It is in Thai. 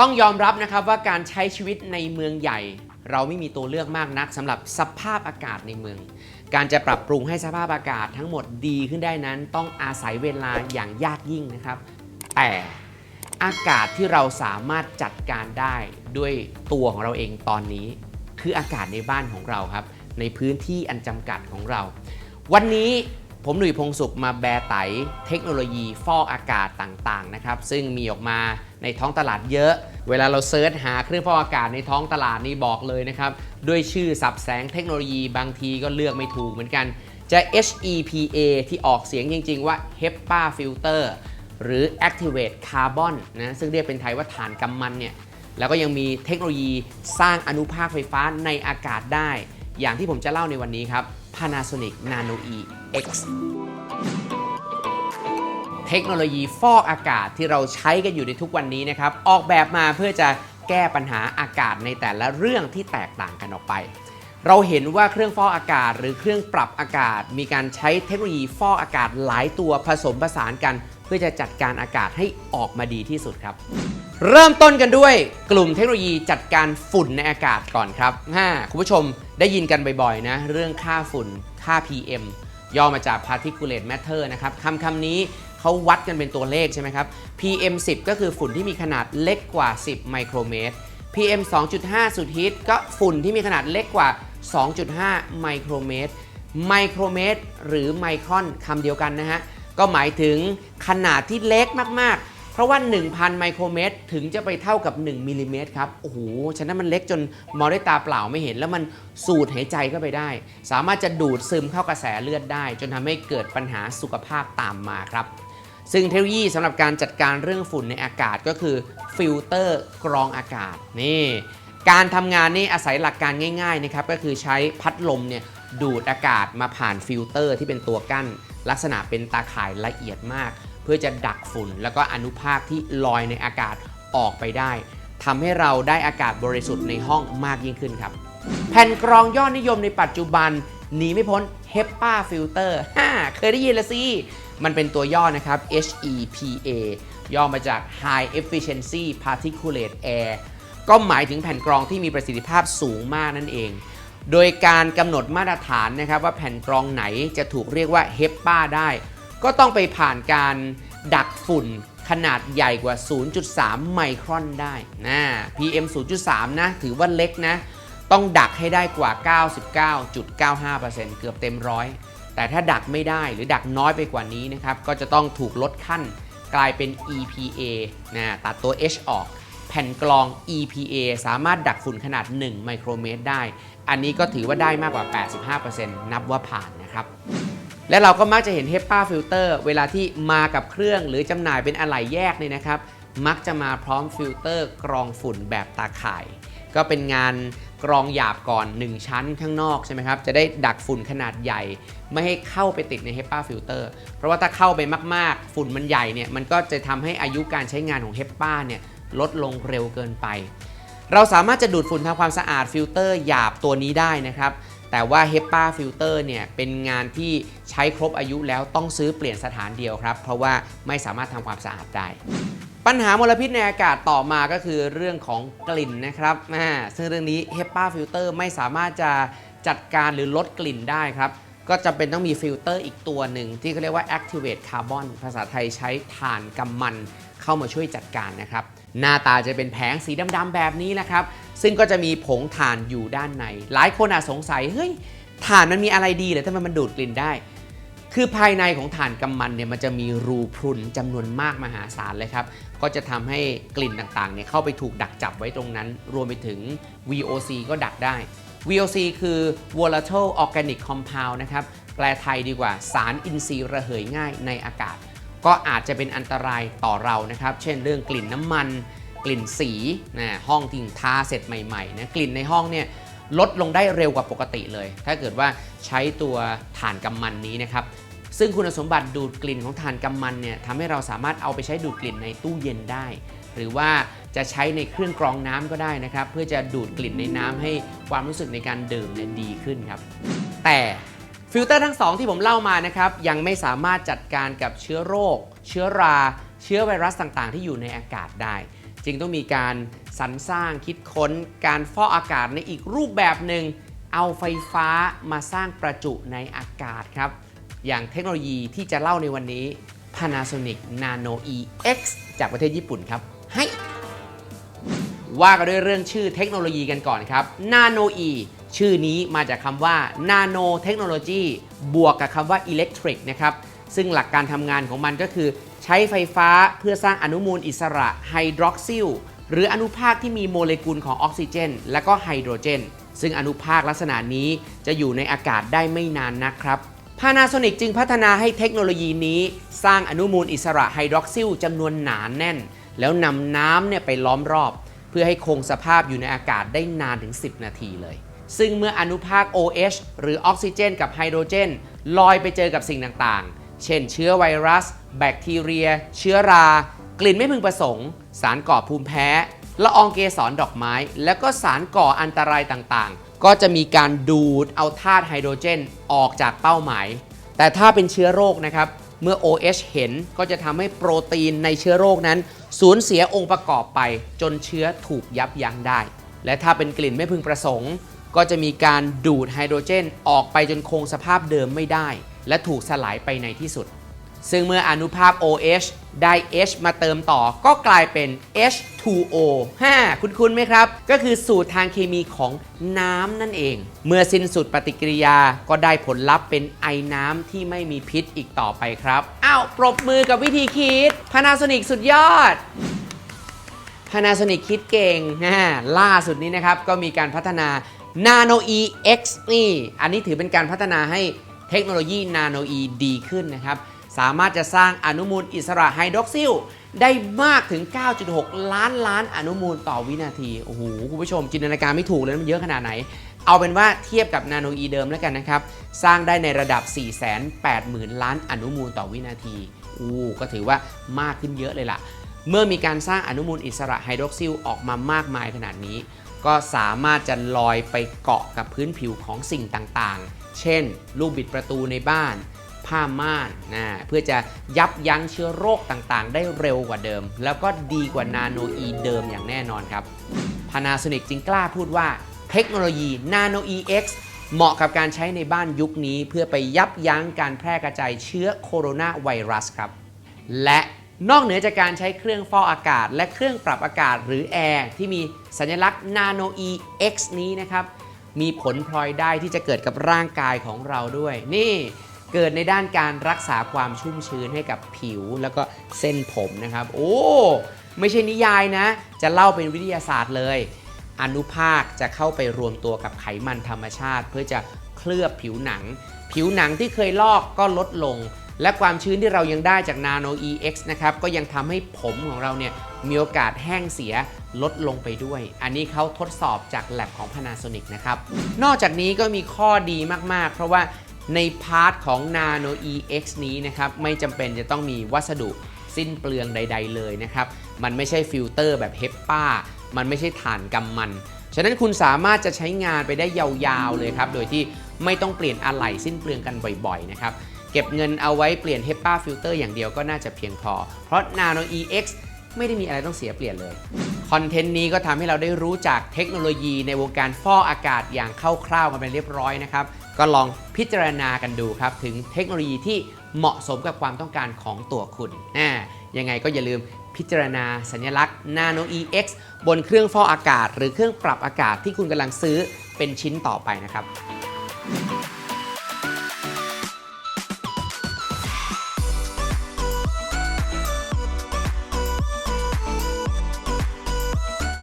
ต้องยอมรับนะครับว่าการใช้ชีวิตในเมืองใหญ่ เราไม่มีตัวเลือกมากนักสำหรับสภาพอากาศในเมือง การจะปรับปรุงให้สภาพอากาศทั้งหมดดีขึ้นได้นั้น ต้องอาศัยเวลาอย่างยากยิ่งนะครับ แต่อากาศที่เราสามารถจัดการได้ด้วยตัวของเราเองตอนนี้ คืออากาศในบ้านของเราครับ ในพื้นที่อันจำกัดของเรา วันนี้ผมหนุ่ยพงสุขมาแบไตเทคโนโลยีฟอกอากาศต่างๆนะครับ ซึ่งมีออกมา ในท้องตลาดเยอะ เวลาเราเซิร์ชหาเครื่องฟอกอากาศในท้องตลาดนี่บอกเลยนะครับ ด้วยชื่อสับแสงเทคโนโลยีบางทีก็เลือกไม่ถูกเหมือนกัน จะ HEPA ที่ออกเสียงจริง ๆ ว่า HEPA filter หรือ Activate Carbon นะซึ่งเรียกเป็นไทยว่าฐานกำมันเนี่ยแล้วก็ยังมีเทคโนโลยีสร้างอนุภาคไฟฟ้าในอากาศได้ อย่างที่ผมจะเล่าในวันนี้ครับ Panasonic Nano E X เทคโนโลยีฟอกอากาศที่เราใช้กันอยู่ในทุกวันนี้นะครับ ออกแบบมาเพื่อจะแก้ปัญหาอากาศในแต่ละเรื่องที่แตกต่างกันออกไป เราเห็นว่าเครื่องฟอกอากาศ หรือเครื่องปรับอากาศ มีการใช้เทคโนโลยีฟอกอากาศหลายตัวผสมผสานกัน เพื่อจะจัดการอากาศให้ออกมาดีที่สุดครับ เริ่มต้นกันด้วยกลุ่มเทคโนโลยีจัดการฝุ่นในอากาศก่อนครับฮ่าคุณผู้ชมได้ยินกันบ่อยๆนะเรื่องค่าฝุ่นค่า PM ย่อมาจาก particulate matter นะครับคำคำนี้ เขาวัดกันเป็นตัวเลขใช่ไหมครับ PM 10 ก็คือฝุ่นที่มีขนาดเล็กกว่า 10 ไมโครเมตร PM 2.5 สุดฮิตก็ฝุ่นที่มีขนาดเล็กกว่า 2.5 ไมโครเมตร ไมโครเมตร หรือไมครอนคำเดียวกันนะฮะ ก็หมายถึงขนาดที่เล็กมากๆ เพราะว่า 1,000 ไมโครเมตร ถึงจะไปเท่ากับ 1มิลลิเมตรครับ โอ้โห ฉะนั้นมันเล็กจนมองด้วยตาเปล่าไม่เห็น แล้วมันสูดหายใจเข้าไปได้ สามารถจะดูดซึมเข้ากระแสเลือดได้ จนทำให้เกิดปัญหาสุขภาพตามมาครับ ซึ่งเทคโนโลยีสำหรับการจัดการเรื่องฝุ่นในอากาศก็คือฟิลเตอร์กรองอากาศนี่การทำงานนี่อาศัยหลักการง่ายๆนะครับก็คือใช้พัดลมเนี่ยดูดอากาศมาผ่านฟิลเตอร์ที่เป็นตัวกั้น ลักษณะเป็นตาข่ายละเอียดมาก เพื่อจะดักฝุ่น แล้วก็อนุภาคที่ลอยในอากาศออกไปได้ทำให้เราได้อากาศบริสุทธิ์ในห้องมากยิ่งขึ้นครับ แผ่นกรองยอดนิยมในปัจจุบันหนีไม่พ้น HEPA filter ฮ่าเคยได้ยินละสิ มันเป็นตัวย่อนะครับ HEPA ย่อมาจาก High Efficiency Particulate Air ก็หมายถึงแผ่นกรองที่มีประสิทธิภาพสูงมากนั่นเอง โดยการกำหนดมาตรฐานนะครับว่าแผ่นกรองไหนจะถูกเรียกว่า HEPA ได้ ก็ต้องไปผ่านการดักฝุ่นขนาดใหญ่กว่า 0.3 ไมครอนได้นะ PM 0.3 นะ ถือว่าเล็กนะ ต้องดักให้ได้กว่า 99.95%เกือบเต็มร้อย แต่ถ้าดักไม่ได้หรือดักน้อยไปกว่านี้นะครับก็จะต้องถูกลดขั้นกลายเป็น EPA นะตัดตัว H ออกแผ่นกรอง EPA สามารถดักฝุ่นขนาด 1 ไมโครเมตรได้ อันนี้ก็ถือว่าได้มากกว่า 85%นับว่าผ่านนะครับ และเราก็มักจะเห็น HEPA filter เวลาที่มากับเครื่องหรือจำหน่ายเป็นอะไหล่แยกเนี่ยนะครับ มักจะมาพร้อมฟิลเตอร์กรองฝุ่นแบบตาข่าย ก็เป็นงาน กรองหยาบก่อน 1 ชั้นข้างนอกใช่ไหมครับจะได้ดักฝุ่นขนาดใหญ่ ไม่ให้เข้าไปติดใน HEPA filter เพราะว่าถ้าเข้าไปมากๆ ฝุ่นมันใหญ่เนี่ยมันก็จะทำให้อายุการใช้งานของ HEPA เนี่ยลดลงเร็วเกินไป เราสามารถจะดูดฝุ่นทำความสะอาดฟิลเตอร์หยาบตัวนี้ได้นะครับแต่ว่า HEPA filter เนี่ยเป็นงานที่ใช้ครบอายุแล้วต้องซื้อเปลี่ยนสถานเดียวครับ เพราะว่าไม่สามารถทำความสะอาดได้ ปัญหามลพิษในอากาศต่อมาก็คือเรื่องของกลิ่นนะครับซึ่งเรื่องนี้ HEPA filter ไม่สามารถจะจัดการหรือลดกลิ่นได้ครับ ก็จำเป็นต้องมีฟิลเตอร์อีกตัวหนึ่ง ที่เขาเรียกว่า activate carbon ภาษาไทยใช้ถ่านกำมันเข้ามาช่วยจัดการนะครับ หน้าตาจะเป็นแผงสีดำๆแบบนี้นะครับ ซึ่งก็จะมีผงถ่านอยู่ด้านใน หลายคนอาจสงสัยเฮ้ยถ่านมันมีอะไรดีเหรอทำไมมันดูดกลิ่นได้คือภายในของถ่านกำมันเนี่ยมันจะมีรูพรุนจำนวนมากมหาศาลเลยครับ ก็จะทำให้กลิ่นต่างๆเนี่ยเข้าไปถูกดักจับไว้ตรงนั้น รวมไปถึง VOC ก็ดักได้ VOC คือ volatile organic compound นะครับ แปลไทยดีกว่าสารอินทรีย์ระเหยง่ายในอากาศ ก็อาจจะเป็นอันตรายต่อเรานะครับ เช่นเรื่องกลิ่นน้ำมัน กลิ่นสีนะห้องที่ทาเสร็จใหม่ๆนะกลิ่นในห้องเนี่ยลดลงได้เร็วกว่าปกติเลย ถ้าเกิดว่าใช้ตัวถ่านกำมันนี้นะครับ ซึ่งคุณสมบัติดูดกลิ่นของถ่านกำมันเนี่ยทำให้เราสามารถเอาไปใช้ดูดกลิ่นในตู้เย็นได้ หรือว่าจะใช้ในเครื่องกรองน้ำก็ได้นะครับ เพื่อจะดูดกลิ่นในน้ำให้ความรู้สึกในการดื่มเนี่ยดีขึ้นครับ แต่ฟิลเตอร์ทั้งสองที่ผมเล่ามานะครับยังไม่สามารถจัดการกับเชื้อโรค เชื้อรา เชื้อไวรัสต่างๆ ที่อยู่ในอากาศได้ จึงต้องมีการสรรสร้างคิดค้น การฟอกอากาศในอีกรูปแบบหนึ่งเอาไฟฟ้ามาสร้างประจุในอากาศครับ อย่างเทคโนโลยีที่จะเล่าในวันนี้ Panasonic Nano E X จากประเทศญี่ปุ่นครับ ให้ ว่ากันด้วยเรื่องชื่อเทคโนโลยีกันก่อนครับ Nano E ชื่อนี้มาจากคำว่า Nano Technology บวกกับคำว่า Electric นะครับ ซึ่งหลักการทำงานของมันก็คือใช้ไฟฟ้าเพื่อสร้างอนุมูลอิสระไฮดรอกซิลหรืออนุภาคที่มีโมเลกุลของออกซิเจน และก็ไฮโดรเจน ซึ่งอนุภาคลักษณะนี้จะอยู่ในอากาศได้ไม่นานนะครับ Panasonic จึงพัฒนาให้เทคโนโลยีนี้ สร้างอนุมูลอิสระไฮดรอกซิลจำนวนหนานแน่น แล้วนำน้ำเนี่ยไปล้อมรอบ เพื่อให้คงสภาพอยู่ในอากาศได้นานถึง 10 นาทีเลย ซึ่งเมื่ออนุภาค OH หรือออกซิเจน กับไฮโดรเจน ลอยไปเจอกับสิ่งต่างๆ เช่น เชื้อไวรัส แบคทีเรีย เชื้อรา กลิ่นไม่พึงประสงค์ สารก่อภูมิแพ้ละอองเกสรดอกไม้ แล้วก็สารก่ออันตรายต่างๆ ก็จะมีการดูดเอาธาตุไฮโดรเจนออกจากเป้าหมาย แต่ถ้าเป็นเชื้อโรคนะครับ เมื่อ OH เห็นก็จะทำให้โปรตีนในเชื้อโรคนั้น สูญเสียองค์ประกอบไป จนเชื้อถูกยับยั้งได้ และถ้าเป็นกลิ่นไม่พึงประสงค์ ก็จะมีการดูดไฮโดรเจนออกไปจนคงสภาพเดิมไม่ได้ และถูกสลายไปในที่สุด ซึ่งเมื่ออนุภาค OH ได้ H มาเติมต่อก็กลายเป็น H2O ฮ่าคุ้นไหมครับ ก็คือสูตรทางเคมีของน้ำนั่นเอง เมื่อสิ้นสุดปฏิกิริยาก็ได้ผลลัพธ์เป็นไอน้ำที่ไม่มีพิษอีกต่อไปครับ อ้าว ปรบมือกับวิธีคิด Panasonic สุดยอด Panasonic คิดเก่งนะล่าสุดนี้นะครับ ก็มีการพัฒนา Nano E X นี่ อันนี้ถือเป็นการพัฒนาให้เทคโนโลยี Nano E ดีขึ้นนะครับ สามารถจะสร้างอนุมูลอิสระไฮดรอกซิลได้มากถึง 9.6 ล้านล้านอนุมูลต่อวินาที โอ้โห คุณผู้ชมจินตนาการไม่ถูกเลยมันเยอะขนาดไหน เอาเป็นว่าเทียบกับ Nano E เดิมแล้วกันนะครับ สร้างได้ในระดับ 480,000 ล้านอนุมูลต่อวินาที อู้ก็ถือว่ามากขึ้นเยอะเลยล่ะ เมื่อมีการสร้างอนุมูลอิสระไฮดรอกซิลออกมามากมายขนาดนี้ ก็สามารถจะลอยไปเกาะกับพื้นผิวของสิ่งต่างๆ เช่น ลูกบิดประตูในบ้าน ผ้าม่านนะเพื่อจะยับยั้งเชื้อโรคต่างๆ ได้เร็วกว่าเดิม แล้วก็ดีกว่านาโนอีเดิมอย่างแน่นอนครับ Panasonic จึงกล้าพูดว่าเทคโนโลยี Nano EX เหมาะกับการใช้ในบ้านยุคนี้ เพื่อไปยับยั้งการแพร่กระจายเชื้อโคโรนาไวรัสครับ และนอกเหนือจากการใช้เครื่องฟอกอากาศ และเครื่องปรับอากาศหรือแอร์ที่มีสัญลักษณ์ Nano E X นี้นะครับ มีผลพลอยได้ที่จะเกิดกับร่างกายของเราด้วย นี่ เกิดในด้านการรักษาความชุ่มชื้นให้กับผิวแล้วก็เส้นผมนะครับ โอ้ ไม่ใช่นิยายนะ จะเล่าเป็นวิทยาศาสตร์เลย อนุภาคจะเข้าไปรวมตัวกับไขมันธรรมชาติ เพื่อจะเคลือบผิวหนัง ผิวหนังที่เคยลอกก็ลดลง และความชื้นที่เรายังได้จาก Nano EX นะครับ ก็ยังทำให้ผมของเราเนี่ยมีโอกาสแห้งเสียลดลงไปด้วย อันนี้เขาทดสอบจากแลบของ Panasonic นะครับ นอกจากนี้ก็มีข้อดีมาก ๆ เพราะว่า ในพาร์ทของ Nano EX นี้นะครับไม่จำเป็นจะต้องมีวัสดุสิ้นเปลืองใด ๆ เลยนะครับ มันไม่ใช่ฟิลเตอร์แบบเฮปป้า มันไม่ใช่ถ่านกำมัน ฉะนั้นคุณสามารถจะใช้งานไปได้ยาวๆเลยครับ โดยที่ไม่ต้องเปลี่ยนอะไหล่สิ้นเปลืองกันบ่อยๆนะครับ เก็บเงินเอาไว้เปลี่ยน HEPA ฟิลเตอร์อย่างเดียวก็น่าจะเพียงพอ เพราะ Nano EX ไม่ได้มีอะไรต้องเสียเปลี่ยนเลย คอนเทนต์นี้ก็ทำให้เราได้รู้จักเทคโนโลยีในวงการฟอกอากาศอย่างคร่าวๆกันไปเรียบร้อยนะครับ ก็ลองพิจารณากันดูครับ ถึงเทคโนโลยีที่เหมาะสมกับความต้องการของตัวคุณอ่ายังไงก็อย่าลืมพิจารณาสัญลักษณ์ Nano EX บนเครื่องฟอกอากาศ หรือเครื่องปรับอากาศที่คุณกำลังซื้อเป็นชิ้นต่อไปนะครับ